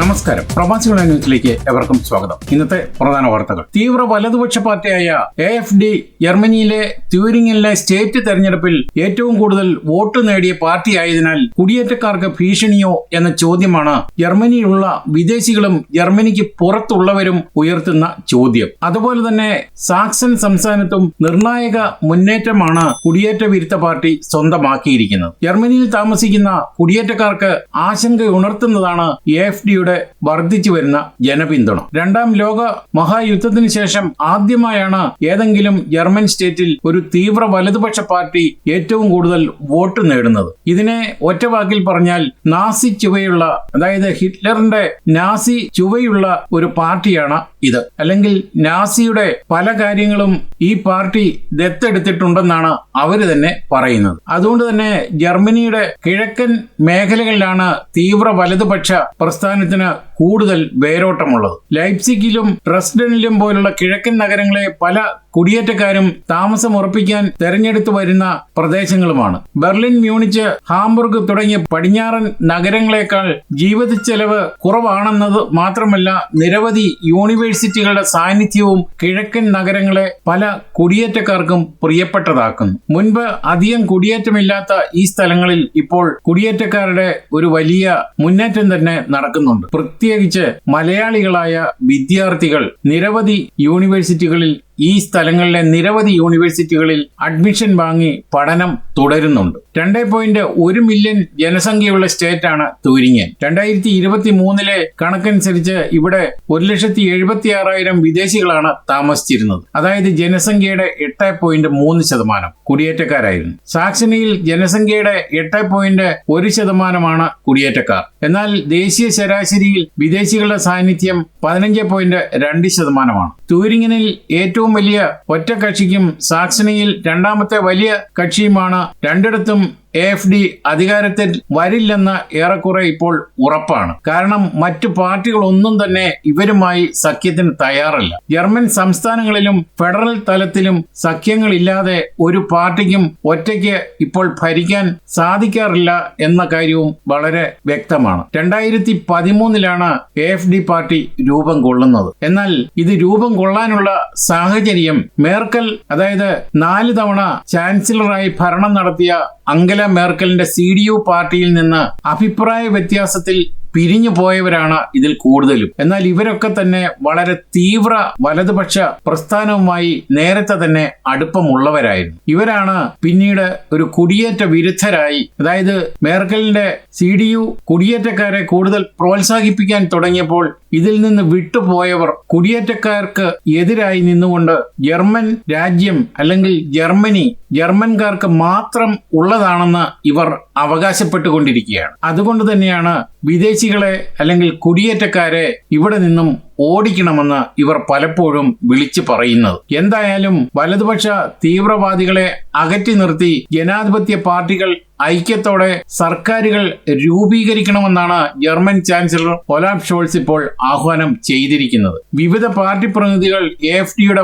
നമസ്കാരം. പ്രവാസികളുടെ ന്യൂസിലേക്ക് എവർക്കും സ്വാഗതം. ഇന്നത്തെ പ്രധാന വാർത്തകൾ. തീവ്ര വലതുപക്ഷ പാർട്ടിയായ എ എഫ് ഡി ജർമ്മനിയിലെ ത്യൂരിങ്ങിലെ സ്റ്റേറ്റ് തെരഞ്ഞെടുപ്പിൽ ഏറ്റവും കൂടുതൽ വോട്ട് നേടിയ പാർട്ടിയായതിനാൽ കുടിയേറ്റക്കാർക്ക് ഭീഷണിയോ എന്ന ചോദ്യമാണ് ജർമ്മനിയിലുള്ള വിദേശികളും ജർമ്മനിക്ക് പുറത്തുള്ളവരും ഉയർത്തുന്ന ചോദ്യം. അതുപോലെ തന്നെ സാക്സൺ സംസ്ഥാനത്തും നിർണായക മുന്നേറ്റമാണ് കുടിയേറ്റ വിരുദ്ധ പാർട്ടി സ്വന്തമാക്കിയിരിക്കുന്നത്. ജർമ്മനിയിൽ താമസിക്കുന്ന കുടിയേറ്റക്കാർക്ക് ആശങ്ക ഉണർത്തുന്നതാണ് എ എഫ് ഡിയുടെ വർദ്ധിച്ചു വരുന്ന ജനപിന്തുണ. രണ്ടാം ലോക മഹായുദ്ധത്തിന് ശേഷം ആദ്യമായാണ് ഏതെങ്കിലും ജർമ്മൻ സ്റ്റേറ്റിൽ ഒരു തീവ്ര വലതുപക്ഷ പാർട്ടി ഏറ്റവും കൂടുതൽ വോട്ട് നേടുന്നത്. ഇതിനെ ഒറ്റവാക്കിൽ പറഞ്ഞാൽ നാസി ചുവയുള്ള അതായത് ഹിറ്റ്ലറിന്റെ നാസി ചുവയുള്ള ഒരു പാർട്ടിയാണ് ഇത്. അല്ലെങ്കിൽ നാസിയുടെ പല കാര്യങ്ങളും ഈ പാർട്ടി ദത്തെടുത്തിട്ടുണ്ടെന്നാണ് അവർ തന്നെ പറയുന്നത്. അതുകൊണ്ട് തന്നെ ജർമ്മനിയുടെ കിഴക്കൻ മേഖലകളിലാണ് തീവ്ര വലതുപക്ഷ പ്രസ്ഥാനത്തിന് കൂടുതൽ വേരോട്ടമുള്ളത്. ലൈപ്സിക്കിലും ഡ്രസ്ഡനിലും പോലുള്ള കിഴക്കൻ നഗരങ്ങളെ പല കുടിയേറ്റക്കാരും താമസം ഉറപ്പിക്കാൻ തെരഞ്ഞെടുത്തു വരുന്ന പ്രദേശങ്ങളുമാണ്. ബെർലിൻ മ്യൂണിച്ച് ഹാംബർഗ് തുടങ്ങിയ പടിഞ്ഞാറൻ നഗരങ്ങളെക്കാൾ ജീവിത ചെലവ് കുറവാണെന്നത് മാത്രമല്ല നിരവധി യൂണിവേഴ്സിറ്റികളുടെ സാന്നിധ്യവും കിഴക്കൻ നഗരങ്ങളെ പല കുടിയേറ്റക്കാർക്കും പ്രിയപ്പെട്ടതാക്കുന്നു. മുൻപ് അധികം കുടിയേറ്റമില്ലാത്ത ഈ സ്ഥലങ്ങളിൽ ഇപ്പോൾ കുടിയേറ്റക്കാരുടെ ഒരു വലിയ മുന്നേറ്റം തന്നെ നടക്കുന്നുണ്ട്. പ്രത്യേകിച്ച് മലയാളികളായ വിദ്യാർത്ഥികൾ നിരവധി യൂണിവേഴ്സിറ്റികളിൽ ഈ സ്ഥലങ്ങളിലെ നിരവധി യൂണിവേഴ്സിറ്റികളിൽ അഡ്മിഷൻ വാങ്ങി പഠനം തുടരുന്നുണ്ട്. രണ്ടേ പോയിന്റ് ഒരു മില്യൺ ജനസംഖ്യയുള്ള സ്റ്റേറ്റാണ് തൂരിങ്ങൻ. രണ്ടായിരത്തി ഇരുപത്തി മൂന്നിലെ കണക്കനുസരിച്ച് ഇവിടെ ഒരു ലക്ഷത്തി എഴുപത്തി ആറായിരം വിദേശികളാണ് താമസിച്ചിരുന്നത്. അതായത് ജനസംഖ്യയുടെ എട്ട് പോയിന്റ് മൂന്ന് ശതമാനം കുടിയേറ്റക്കാരായിരുന്നു. സാക്സണിയിൽ ജനസംഖ്യയുടെ എട്ട് പോയിന്റ് ഒരു ശതമാനമാണ് കുടിയേറ്റക്കാർ. എന്നാൽ ദേശീയ ശരാശരിയിൽ വിദേശികളുടെ സാന്നിധ്യം പതിനഞ്ച് പോയിന്റ് രണ്ട് ശതമാനമാണ്. തൂരിങ്ങനിൽ ഏറ്റവും വലിയ ഒറ്റ കക്ഷിക്കും സാക്സണിയിൽ രണ്ടാമത്തെ വലിയ കക്ഷിയുമാണ് രണ്ടിടത്തും എ എഫ് ഡി അധികാരത്തിൽ വരില്ലെന്ന് ഏറെക്കുറെ ഇപ്പോൾ ഉറപ്പാണ്. കാരണം മറ്റു പാർട്ടികളൊന്നും തന്നെ ഇവരുമായി സഖ്യത്തിന് തയ്യാറല്ല. ജർമ്മൻ സംസ്ഥാനങ്ങളിലും ഫെഡറൽ തലത്തിലും സഖ്യങ്ങളില്ലാതെ ഒരു പാർട്ടിക്കും ഒറ്റയ്ക്ക് ഇപ്പോൾ ഭരിക്കാൻ സാധിക്കാറില്ല എന്ന കാര്യവും വളരെ വ്യക്തമാണ്. രണ്ടായിരത്തി പതിമൂന്നിലാണ് എ എഫ് ഡി പാർട്ടി രൂപം കൊള്ളുന്നത്. എന്നാൽ ഇത് രൂപം കൊള്ളാനുള്ള സാഹചര്യം മേർക്കൽ അതായത് നാല് തവണ ചാൻസലറായി ഭരണം നടത്തിയ അങ്കല മേർക്കലിന്റെ സി ഡി യു പാർട്ടിയിൽ നിന്ന് അഭിപ്രായ വ്യത്യാസത്തിൽ പിരിഞ്ഞു പോയവരാണ് ഇതിൽ കൂടുതലും. എന്നാൽ ഇവരൊക്കെ തന്നെ വളരെ തീവ്ര വലതുപക്ഷ പ്രസ്ഥാനവുമായി നേരത്തെ തന്നെ അടുപ്പമുള്ളവരായിരുന്നു. ഇവരാണ് പിന്നീട് ഒരു കുടിയേറ്റ വിരുദ്ധരായി അതായത് മേർക്കലിന്റെ സി ഡി യു കുടിയേറ്റക്കാരെ കൂടുതൽ പ്രോത്സാഹിപ്പിക്കാൻ തുടങ്ങിയപ്പോൾ ഇതിൽ നിന്ന് വിട്ടുപോയവർ കുടിയേറ്റക്കാർക്ക് എതിരായി നിന്നുകൊണ്ട് ജർമ്മൻ രാജ്യം അല്ലെങ്കിൽ ജർമ്മനി ജർമ്മൻകാർക്ക് മാത്രം ഉള്ളതാണെന്ന് ഇവർ അവകാശപ്പെട്ടുകൊണ്ടിരിക്കുകയാണ്. അതുകൊണ്ട് തന്നെയാണ് വിദേശികളെ അല്ലെങ്കിൽ കുടിയേറ്റക്കാരെ ഇവിടെ നിന്നും ഓടിക്കണമെന്ന് ഇവർ പലപ്പോഴും വിളിച്ചു പറയുന്നത്. എന്തായാലും വലതുപക്ഷ തീവ്രവാദികളെ അകറ്റി നിർത്തി ജനാധിപത്യ പാർട്ടികൾ ഐക്യത്തോടെ സർക്കാരുകൾ രൂപീകരിക്കണമെന്നാണ് ജർമ്മൻ ചാൻസലർ ഒലാബ് ഷോൾസ് ഇപ്പോൾ ആഹ്വാനം ചെയ്തിരിക്കുന്നത്. വിവിധ പാർട്ടി പ്രതിനിധികൾ എ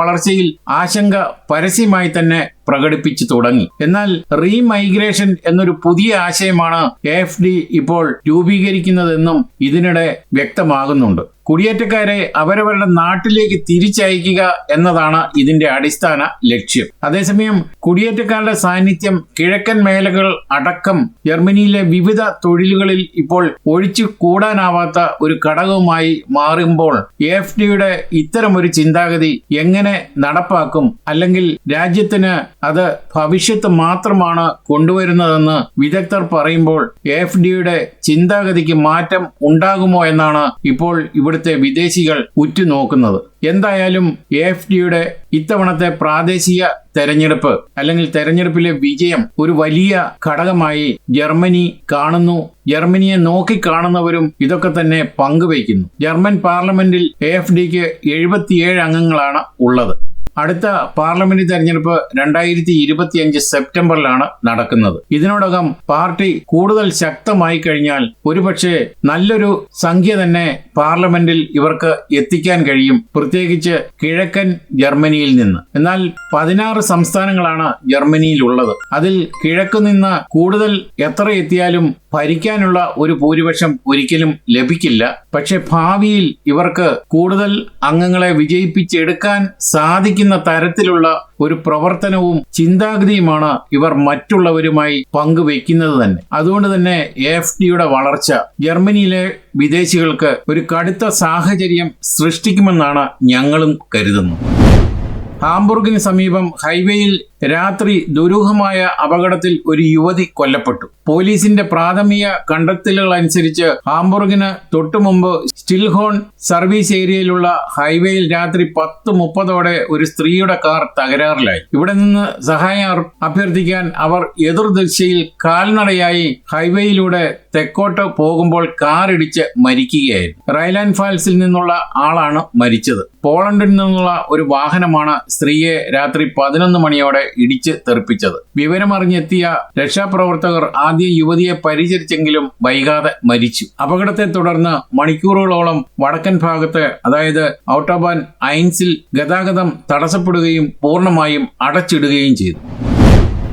വളർച്ചയിൽ ആശങ്ക പരസ്യമായി തന്നെ പ്രകടിപ്പിച്ചു തുടങ്ങി. എന്നാൽ റീമൈഗ്രേഷൻ എന്നൊരു പുതിയ ആശയമാണ് എ എഫ് ഡി ഇപ്പോൾ രൂപീകരിക്കുന്നതെന്നും ഇതിനിടെ വ്യക്തമാകുന്നുണ്ട്. കുടിയേറ്റക്കാരെ അവരവരുടെ നാട്ടിലേക്ക് തിരിച്ചയക്കുക എന്നതാണ് ഇതിന്റെ അടിസ്ഥാന ലക്ഷ്യം. അതേസമയം കുടിയേറ്റക്കാരുടെ സാന്നിധ്യം കിഴക്കൻ മേഖലകൾ അടക്കം ജർമ്മനിയിലെ വിവിധ തൊഴിലുകളിൽ ഇപ്പോൾ ഒഴിച്ചു കൂടാനാവാത്ത ഒരു ഘടകവുമായി മാറുമ്പോൾ എഫ് ഡിയുടെ ഇത്തരമൊരു ചിന്താഗതി എങ്ങനെ നടപ്പാക്കും? അല്ലെങ്കിൽ രാജ്യത്തിന് അത് ഭവിഷ്യത്ത് മാത്രമാണ് കൊണ്ടുവരുന്നതെന്ന് വിദഗ്ധർ പറയുമ്പോൾ എഫ് ഡിയുടെ ചിന്താഗതിക്ക് മാറ്റം ഉണ്ടാകുമോ എന്നാണ് ഇപ്പോൾ ഇവിടുത്തെ വിദേശികൾ ഉറ്റുനോക്കുന്നത്. എന്തായാലും എഫ് ഡിയുടെ ഇത്തവണത്തെ പ്രാദേശിക തെരഞ്ഞെടുപ്പ് അല്ലെങ്കിൽ തെരഞ്ഞെടുപ്പിലെ വിജയം ഒരു വലിയ ഘടകമായി ജർമ്മനി കാണുന്നു. ജർമ്മനിയെ നോക്കി കാണുന്നവരും ഇതൊക്കെ തന്നെ പങ്കുവയ്ക്കുന്നു. ജർമ്മൻ പാർലമെന്റിൽ എഫ് ഡിക്ക് എഴുപത്തിയേഴ് അംഗങ്ങളാണ് ഉള്ളത്. അടുത്ത പാർലമെന്റ് തെരഞ്ഞെടുപ്പ് രണ്ടായിരത്തി ഇരുപത്തിയഞ്ച് സെപ്റ്റംബറിലാണ് നടക്കുന്നത്. ഇതിനോടകം പാർട്ടി കൂടുതൽ ശക്തമായി കഴിഞ്ഞാൽ ഒരുപക്ഷെ നല്ലൊരു സംഖ്യ തന്നെ പാർലമെന്റിൽ ഇവർക്ക് എത്തിക്കാൻ കഴിയും. പ്രത്യേകിച്ച് കിഴക്കൻ ജർമ്മനിയിൽ നിന്ന്. എന്നാൽ പതിനാറ് സംസ്ഥാനങ്ങളാണ് ജർമ്മനിയിൽ ഉള്ളത് അതിൽ കിഴക്കു നിന്ന് കൂടുതൽ എത്ര എത്തിയാലും ഭരിക്കാനുള്ള ഒരു ഭൂരിപക്ഷം ഒരിക്കലും ലഭിക്കില്ല. പക്ഷെ ഭാവിയിൽ ഇവർക്ക് കൂടുതൽ അംഗങ്ങളെ വിജയിപ്പിച്ചെടുക്കാൻ സാധിക്കുന്ന തരത്തിലുള്ള ഒരു പ്രവർത്തനവും ചിന്താഗതിയുമാണ് ഇവർ മറ്റുള്ളവരുമായി പങ്കുവെക്കുന്നത് തന്നെ. അതുകൊണ്ട് തന്നെ എഫ് ഡിയുടെ വളർച്ച ജർമ്മനിയിലെ വിദേശികൾക്ക് ഒരു കടുത്ത സാഹചര്യം സൃഷ്ടിക്കുമെന്നാണ് ഞങ്ങളും കരുതുന്നത്. ഹാംബുർഗിന് സമീപം ഹൈവേയിൽ രാത്രി ദുരൂഹമായ അപകടത്തിൽ ഒരു യുവതി കൊല്ലപ്പെട്ടു. പോലീസിന്റെ പ്രാഥമിക കണ്ടെത്തലുകൾ അനുസരിച്ച് ഹാംബുർഗിന് തൊട്ടുമുമ്പ് സ്റ്റിൽഹോൺ സർവീസ് ഏരിയയിലുള്ള ഹൈവേയിൽ രാത്രി പത്ത് മുപ്പതോടെ ഒരു സ്ത്രീയുടെ കാർ തകരാറിലായി. ഇവിടെ നിന്ന് സഹായം അഭ്യർത്ഥിക്കാൻ അവർ എതിർദിശയിൽ കാൽനടയായി ഹൈവേയിലൂടെ തെക്കോട്ട് പോകുമ്പോൾ കാറിടിച്ച് മരിക്കുകയായിരുന്നു. റൈലാൻഡ് ഫാൽസിൽ നിന്നുള്ള ആളാണ് മരിച്ചത്. പോളണ്ടിൽ നിന്നുള്ള ഒരു വാഹനമാണ് സ്ത്രീയെ രാത്രി പതിനൊന്ന് മണിയോടെ ഇടിച്ച് തെറിപ്പിച്ചത്. വിവരമറിഞ്ഞെത്തിയ രക്ഷാപ്രവർത്തകർ ആദ്യം യുവതിയെ പരിചരിച്ചെങ്കിലും വൈകാതെ മരിച്ചു. അപകടത്തെ തുടർന്ന് മണിക്കൂറുകളോളം വടക്കൻ ഭാഗത്ത് അതായത് ഔട്ടോബാൻ ഐൻസിൽ ഗതാഗതം തടസ്സപ്പെടുകയും പൂർണമായും അടച്ചിടുകയും ചെയ്തു.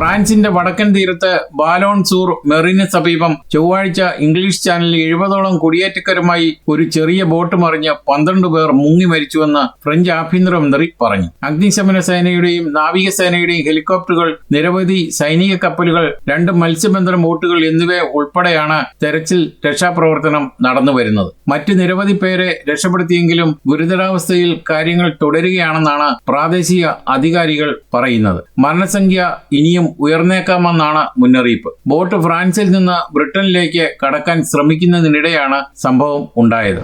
ഫ്രാൻസിന്റെ വടക്കൻ തീരത്ത് ബാലോൺ സൂർ മെറിന് സമീപം ചൊവ്വാഴ്ച ഇംഗ്ലീഷ് ചാനലിൽ എഴുപതോളം കുടിയേറ്റക്കാരുമായി ഒരു ചെറിയ ബോട്ട് മറിഞ്ഞ് പന്ത്രണ്ട് പേർ മുങ്ങി മരിച്ചുവെന്ന് ഫ്രഞ്ച് ആഭ്യന്തരമന്ത്രി പറഞ്ഞു. അഗ്നിശമന സേനയുടെയും നാവികസേനയുടെയും ഹെലികോപ്റ്ററുകൾ നിരവധി സൈനിക കപ്പലുകൾ രണ്ട് മത്സ്യബന്ധന ബോട്ടുകൾ എന്നിവ ഉൾപ്പെടെയാണ് തെരച്ചിൽ രക്ഷാപ്രവർത്തനം നടന്നു വരുന്നത്. മറ്റ് നിരവധി പേരെ രക്ഷപ്പെടുത്തിയെങ്കിലും ഗുരുതരാവസ്ഥയിൽ കാര്യങ്ങൾ തുടരുകയാണെന്നാണ് പ്രാദേശിക അധികാരികൾ പറയുന്നത്. മരണസംഖ്യ ഇനിയും ഉയർന്നേക്കാമെന്നാണ് മുന്നറിയിപ്പ്. ബോട്ട് ഫ്രാൻസിൽ നിന്ന് ബ്രിട്ടനിലേക്ക് കടക്കാൻ ശ്രമിക്കുന്നതിനിടെയാണ് സംഭവം ഉണ്ടായത്.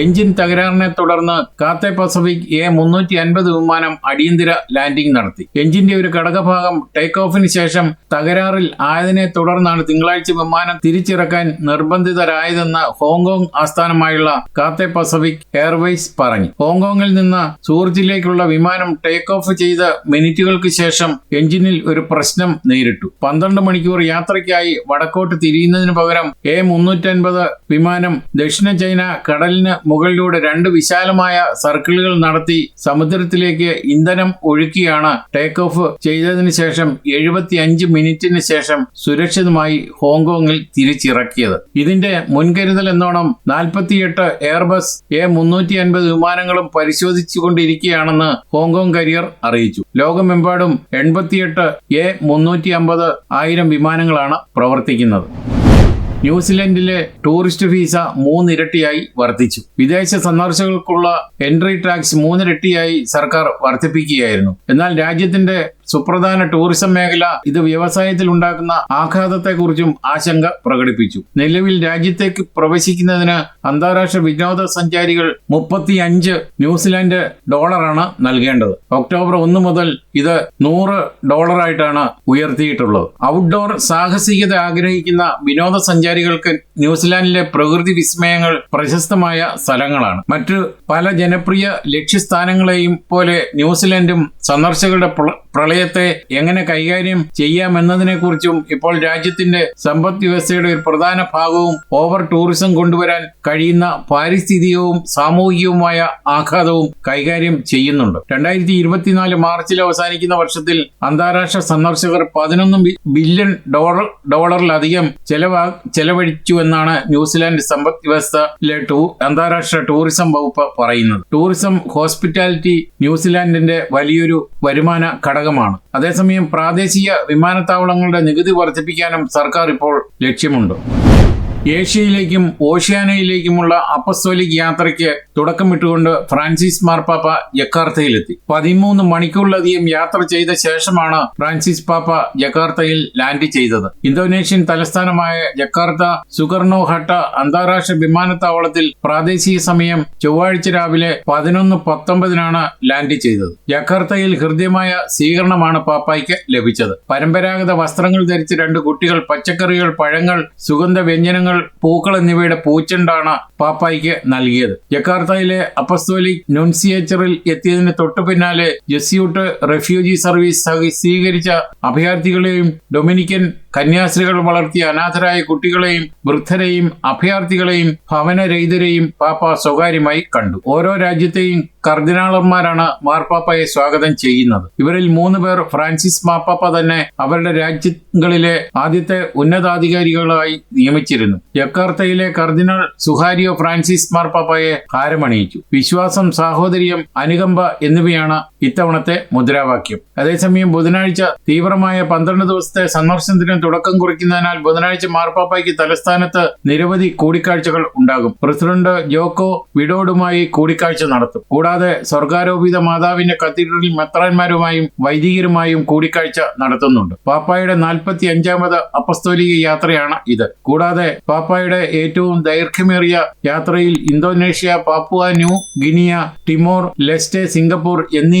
എഞ്ചിൻ തകരാറിനെ തുടർന്ന് കാത്തെ പസഫിക് എ മുന്നൂറ്റി അൻപത് വിമാനം അടിയന്തര ലാൻഡിംഗ് നടത്തി. എഞ്ചിന്റെ ഒരു ഘടകഭാഗം ടേക്ക് ഓഫിന് ശേഷം തകരാറിൽ ആയതിനെ തുടർന്നാണ് തിങ്കളാഴ്ച വിമാനം തിരിച്ചിറക്കാൻ നിർബന്ധിതരായതെന്ന് ഹോങ്കോങ് ആസ്ഥാനമായുള്ള കാത്തെ പസഫിക് എയർവേസ് പറഞ്ഞു. ഹോങ്കോങ്ങിൽ നിന്ന് സൂർജിലേക്കുള്ള വിമാനം ടേക്ക് ഓഫ് ചെയ്ത മിനിറ്റുകൾക്ക് ശേഷം എഞ്ചിനിൽ ഒരു പ്രശ്നം നേരിട്ടു. പന്ത്രണ്ട് മണിക്കൂർ യാത്രയ്ക്കായി വടക്കോട്ട് തിരിയുന്നതിന് പകരം എ മുന്നൂറ്റൻപത് വിമാനം ദക്ഷിണ ചൈന കടലിന് മുകളിലൂടെ രണ്ട് വിശാലമായ സർക്കിളുകൾ നടത്തി സമുദ്രത്തിലേക്ക് ഇന്ധനം ഒഴുക്കിയാണ് ടേക്ക് ഓഫ് ചെയ്തതിനു ശേഷം എഴുപത്തിയഞ്ച് മിനിറ്റിന് ശേഷം സുരക്ഷിതമായി ഹോങ്കോങ്ങിൽ തിരിച്ചിറക്കിയത്. ഇതിന്റെ മുൻകരുതൽ എന്നോണം നാൽപ്പത്തിയെട്ട് എയർബസ് എ മുന്നൂറ്റി അൻപത് വിമാനങ്ങളും പരിശോധിച്ചുകൊണ്ടിരിക്കുകയാണെന്ന് ഹോങ്കോങ് കരിയർ അറിയിച്ചു. ലോകമെമ്പാടും എൺപത്തിയെട്ട് എ മുന്നൂറ്റി അമ്പത് ആയിരം വിമാനങ്ങളാണ് പ്രവർത്തിക്കുന്നത്. ന്യൂസിലൻഡിലെ ടൂറിസ്റ്റ് വിസ മൂന്നിരട്ടിയായി വർദ്ധിച്ചു. വിദേശ സന്ദർശകർക്കുള്ള എൻട്രി ടാക്സ് മൂന്നിരട്ടിയായി സർക്കാർ വർദ്ധിപ്പിക്കുകയായിരുന്നു. എന്നാൽ രാജ്യത്തിന്റെ സുപ്രധാന ടൂറിസം മേഖല ഇത് വ്യവസായത്തിൽ ഉണ്ടാക്കുന്ന ആഘാതത്തെക്കുറിച്ചും ആശങ്ക പ്രകടിപ്പിച്ചു. നിലവിൽ രാജ്യത്തേക്ക് പ്രവേശിക്കുന്നതിന് അന്താരാഷ്ട്ര വിനോദസഞ്ചാരികൾ മുപ്പത്തിയഞ്ച് ന്യൂസിലാൻഡ് ഡോളറാണ് നൽകേണ്ടത്. ഒക്ടോബർ ഒന്ന് മുതൽ ഇത് നൂറ് ഡോളറായിട്ടാണ് ഉയർത്തിയിട്ടുള്ളത്. ഔട്ട്ഡോർ സാഹസികത ആഗ്രഹിക്കുന്ന വിനോദസഞ്ചാരികൾക്ക് ന്യൂസിലാൻഡിലെ പ്രകൃതി വിസ്മയങ്ങൾ പ്രശസ്തമായ സ്ഥലങ്ങളാണ്. മറ്റ് പല ജനപ്രിയ ലക്ഷ്യസ്ഥാനങ്ങളെയും പോലെ ന്യൂസിലാൻഡും സന്ദർശകരുടെ പ്രളയത്തെ എങ്ങനെ കൈകാര്യം ചെയ്യാമെന്നതിനെക്കുറിച്ചും ഇപ്പോൾ രാജ്യത്തിന്റെ സമ്പദ് വ്യവസ്ഥയുടെ ഒരു പ്രധാന ഭാഗവും ഓവർ ടൂറിസം കൊണ്ടുവരാൻ കഴിയുന്ന പാരിസ്ഥിതികവും സാമൂഹികവുമായ ആഘാതവും കൈകാര്യം ചെയ്യുന്നുണ്ട്. രണ്ടായിരത്തി ഇരുപത്തിനാല് മാർച്ചിൽ അവസാനിക്കുന്ന വർഷത്തിൽ അന്താരാഷ്ട്ര സന്ദർശകർ പതിനൊന്ന് ബില്യൺ ഡോളർ ഡോളറിലധികം ചെലവാ ചെലവഴിച്ചുവെന്നാണ് ന്യൂസിലാൻഡ് സമ്പദ് വ്യവസ്ഥയിലെ ടൂ അന്താരാഷ്ട്ര ടൂറിസം വകുപ്പ് പറയുന്നത്. ടൂറിസം ഹോസ്പിറ്റാലിറ്റി ന്യൂസിലാൻഡിന്റെ വലിയൊരു വരുമാന ഘടകമാണ് അതേസമയം പ്രാദേശിക വിമാനത്താവളങ്ങളുടെ നികുതി വർദ്ധിപ്പിക്കാനും സർക്കാർ ഇപ്പോൾ ലക്ഷ്യമുണ്ട്. ഏഷ്യയിലേക്കും ഓഷ്യാനയിലേക്കുമുള്ള അപ്പസ്തോലിക് യാത്രയ്ക്ക് തുടക്കമിട്ടുകൊണ്ട് ഫ്രാൻസിസ് മാർപ്പാപ്പ ജക്കാർത്തയിലെത്തി. പതിമൂന്ന് മണിക്കൂറിലധികം യാത്ര ചെയ്ത ശേഷമാണ് ഫ്രാൻസിസ് പാപ്പ ജക്കാർത്തയിൽ ലാൻഡ് ചെയ്തത്. ഇന്തോനേഷ്യൻ തലസ്ഥാനമായ ജക്കാർത്ത സുകർണോ ഹട്ട അന്താരാഷ്ട്ര വിമാനത്താവളത്തിൽ പ്രാദേശിക സമയം ചൊവ്വാഴ്ച രാവിലെ പതിനൊന്ന് പത്തൊമ്പതിനാണ് ലാൻഡ് ചെയ്തത്. ജക്കാർത്തയിൽ ഹൃദ്യമായ സ്വീകരണമാണ് പാപ്പായ്ക്ക് ലഭിച്ചത്. പരമ്പരാഗത വസ്ത്രങ്ങൾ ധരിച്ച രണ്ട് കുട്ടികൾ പച്ചക്കറികൾ പഴങ്ങൾ സുഗന്ധ വ്യഞ്ജനങ്ങൾ പൂക്കൾ എന്നിവയുടെ പൂച്ചെണ്ടാണ് പാപ്പായ്ക്ക് നൽകിയത്. ജക്കാർത്തയിലെ അപ്പസ്തോലിക് നൊൻസിയേച്ചറിൽ എത്തിയതിന് തൊട്ടു പിന്നാലെ ജസ്യൂട്ട് റെഫ്യൂജി സർവീസ് സ്വീകരിച്ച അഭയാർത്ഥികളെയും ഡൊമിനിക്കൻ കന്യാസ്ത്രീകൾ വളർത്തിയ അനാഥരായ കുട്ടികളെയും വൃദ്ധരെയും അഭയാർത്ഥികളെയും ഭവനരഹിതരെയും പാപ്പ സ്വകാര്യമായി കണ്ടു. ഓരോ രാജ്യത്തെയും കർദിനാളന്മാരാണ് മാർപ്പാപ്പയെ സ്വാഗതം ചെയ്യുന്നത്. ഇവരിൽ മൂന്ന് പേർ ഫ്രാൻസിസ് മാർപ്പാപ്പ തന്നെ അവരുടെ രാജ്യങ്ങളിലെ ആദ്യത്തെ ഉന്നതാധികാരികളായി നിയമിച്ചിരുന്നു. ജക്കാർത്തയിലെ കർദിനാൾ സുഹാരിയോ ഫ്രാൻസിസ് മാർപ്പാപ്പയെ ഹാരമണിയിച്ചു വിശ്വാസം സാഹോദര്യം അനുകമ്പ എന്നിവയാണ് ഇത്തവണത്തെ മുദ്രാവാക്യം. അതേസമയം ബുധനാഴ്ച തീവ്രമായ പന്ത്രണ്ട് ദിവസത്തെ സന്ദർശനത്തിന് തുടക്കം കുറിക്കുന്നതിനാൽ ബുധനാഴ്ച മാർപ്പാപ്പയ്ക്ക് തലസ്ഥാനത്ത് നിരവധി കൂടിക്കാഴ്ചകൾ ഉണ്ടാകും. പ്രസിഡന്റ് ജോക്കോ വിഡോഡുമായി കൂടിക്കാഴ്ച നടത്തും. കൂടാതെ സ്വർഗാരോപിത മാതാവിന്റെ കത്തീഡ്രലിൽ മെത്രാന്മാരുമായും വൈദികരുമായും കൂടിക്കാഴ്ച നടത്തുന്നുണ്ട്. പാപ്പായുടെ നാൽപ്പത്തി അഞ്ചാമത് അപ്പസ്തോലിക യാത്രയാണ് ഇത്. കൂടാതെ പാപ്പായുടെ ഏറ്റവും ദൈർഘ്യമേറിയ യാത്രയിൽ Indonesia Papua New Guinea Timor Leste Singapore എന്നീ